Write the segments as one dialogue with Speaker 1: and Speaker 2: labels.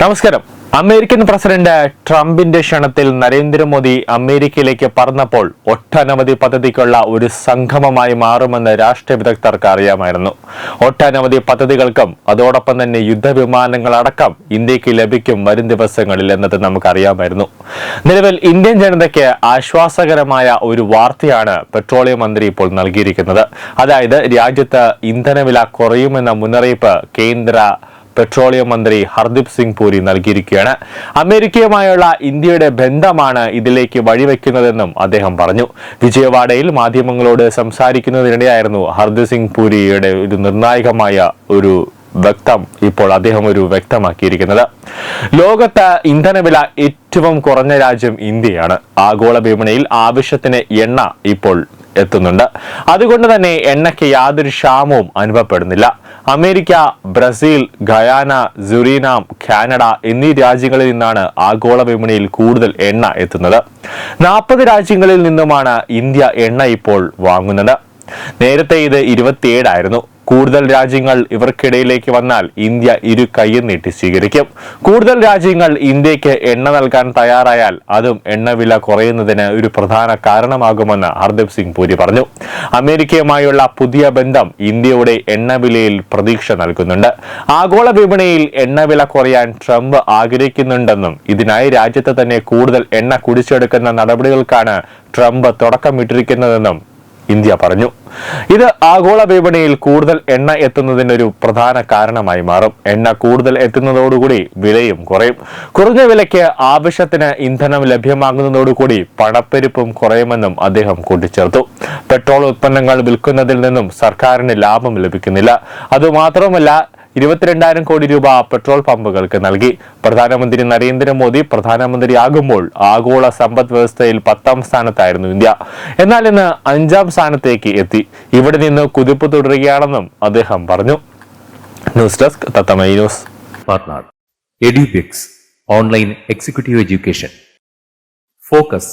Speaker 1: നമസ്കാരം. American president ട്രംപിന്റെ ക്ഷണത്തിൽ നരേന്ദ്രമോദി അമേരിക്കയിലേക്ക് പറന്നപ്പോൾ ഒട്ടനവധി പദ്ധതിക്കുള്ള ഒരു സംഗമമായി മാറുമെന്ന് രാഷ്ട്രീയ വിദഗ്ധർക്ക് അറിയാമായിരുന്നു. ഒട്ടനവധി പദ്ധതികൾക്കും അതോടൊപ്പം തന്നെ യുദ്ധവിമാനങ്ങളടക്കം ഇന്ത്യയ്ക്ക് ലഭിക്കും വരും ദിവസങ്ങളിൽ എന്നത് നമുക്കറിയാമായിരുന്നു. നിലവിൽ ഇന്ത്യൻ ജനതയ്ക്ക് ആശ്വാസകരമായ ഒരു വാർത്തയാണ് പെട്രോളിയം മന്ത്രി ഇപ്പോൾ നൽകിയിരിക്കുന്നത്. അതായത് രാജ്യത്ത് ഇന്ധനവില കുറയുമെന്ന മുന്നറിയിപ്പ് കേന്ദ്ര പെട്രോളിയം മന്ത്രി ഹർദീപ് സിംഗ് പൂരി നൽകിയിരിക്കുകയാണ്. അമേരിക്കയുമായുള്ള ഇന്ത്യയുടെ ബന്ധമാണ് ഇതിലേക്ക് വഴിവെക്കുന്നതെന്നും അദ്ദേഹം പറഞ്ഞു. വിജയവാഡയിൽ മാധ്യമങ്ങളോട് സംസാരിക്കുന്നതിനിടെയായിരുന്നു ഹർദീപ് സിംഗ് പൂരിയുടെ ഒരു നിർണായകമായ ഒരു വ്യക്തം ഇപ്പോൾ അദ്ദേഹം ഒരു വ്യക്തമാക്കിയിരിക്കുന്നത്. ലോകത്ത് ഇന്ധനവില ഏറ്റവും കുറഞ്ഞ രാജ്യം ഇന്ത്യയാണ്. ആഗോള വിപണിയിൽ ആവശ്യത്തിന് എണ്ണ ഇപ്പോൾ എത്തുന്നുണ്ട്. അതുകൊണ്ട് തന്നെ എണ്ണയ്ക്ക് യാതൊരു ക്ഷാമവും അനുഭവപ്പെടുന്നില്ല. America Brazil Guyana Suriname Canada എന്നീ രാജ്യങ്ങളിൽ നിന്നാണ് ആഗോള വിപണിയിൽ കൂടുതൽ എണ്ണ എത്തുന്നത്. നാൽപ്പത് രാജ്യങ്ങളിൽ നിന്നുമാണ് ഇന്ത്യ എണ്ണ ഇപ്പോൾ വാങ്ങുന്നത്. നേരത്തെ ഇത് ഇരുപത്തിയേഴായിരുന്നു കൂടുതൽ രാജ്യങ്ങൾ ഇവർക്കിടയിലേക്ക് വന്നാൽ ഇന്ത്യ ഇരു കൈയും നീട്ടി സ്വീകരിക്കും. കൂടുതൽ രാജ്യങ്ങൾ ഇന്ത്യയ്ക്ക് എണ്ണ നൽകാൻ തയ്യാറായാൽ അതും എണ്ണവില കുറയുന്നതിന് ഒരു പ്രധാന കാരണമാകുമെന്ന് ഹർദീപ് സിംഗ് പുരി പറഞ്ഞു. അമേരിക്കയുമായുള്ള പുതിയ ബന്ധം ഇന്ത്യയുടെ എണ്ണവിലയിൽ പ്രതീക്ഷ നൽകുന്നുണ്ട്. ആഗോള വിപണിയിൽ എണ്ണവില കുറയാൻ ട്രംപ് ആഗ്രഹിക്കുന്നുണ്ടെന്നും ഇതിനായി രാജ്യത്ത് തന്നെ കൂടുതൽ എണ്ണ കുടിച്ചെടുക്കുന്ന നടപടികൾക്കാണ് ട്രംപ് തുടക്കമിട്ടിരിക്കുന്നതെന്നും ഇന്ത്യ പറഞ്ഞു. ഇത് ആഗോള വിപണിയിൽ കൂടുതൽ എണ്ണ എത്തുന്നതിനൊരു പ്രധാന കാരണമായി മാറും. എണ്ണ കൂടുതൽ എത്തുന്നതോടുകൂടി വിലയും കുറയും. കുറഞ്ഞ വിലയ്ക്ക് ആവശ്യത്തിന് ഇന്ധനം ലഭ്യമാകുന്നതോടുകൂടി പണപ്പെരുപ്പും കുറയുമെന്നും അദ്ദേഹം കൂട്ടിച്ചേർത്തു. പെട്രോൾ ഉൽപ്പന്നങ്ങൾ വിൽക്കുന്നതിൽ നിന്നും സർക്കാരിന് ലാഭം ലഭിക്കുന്നില്ല. അതുമാത്രമല്ല ഇരുപത്തിരണ്ടായിരം കോടി രൂപ പെട്രോൾ പമ്പുകൾക്ക് നൽകി. പ്രധാനമന്ത്രി നരേന്ദ്രമോദി പ്രധാനമന്ത്രിയാകുമ്പോൾ ആഗോള സമ്പദ് വ്യവസ്ഥയിൽ പത്താം സ്ഥാനത്തായിരുന്നു ഇന്ത്യ. എന്നാൽ ഇന്ന് അഞ്ചാം സ്ഥാനത്തേക്ക് എത്തി. ഇവിടെ നിന്ന് കുതിപ്പ് തുടരുകയാണെന്നും അദ്ദേഹം പറഞ്ഞു. News desk തത്തമൈ news.
Speaker 2: Edubix online executive education. Focus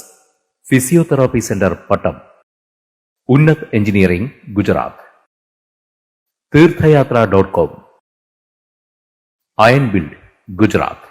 Speaker 2: physiotherapy centre Pattom. Unnat engineering Gujarat. Theerthayatra dot com. Iron Build, Gujarat.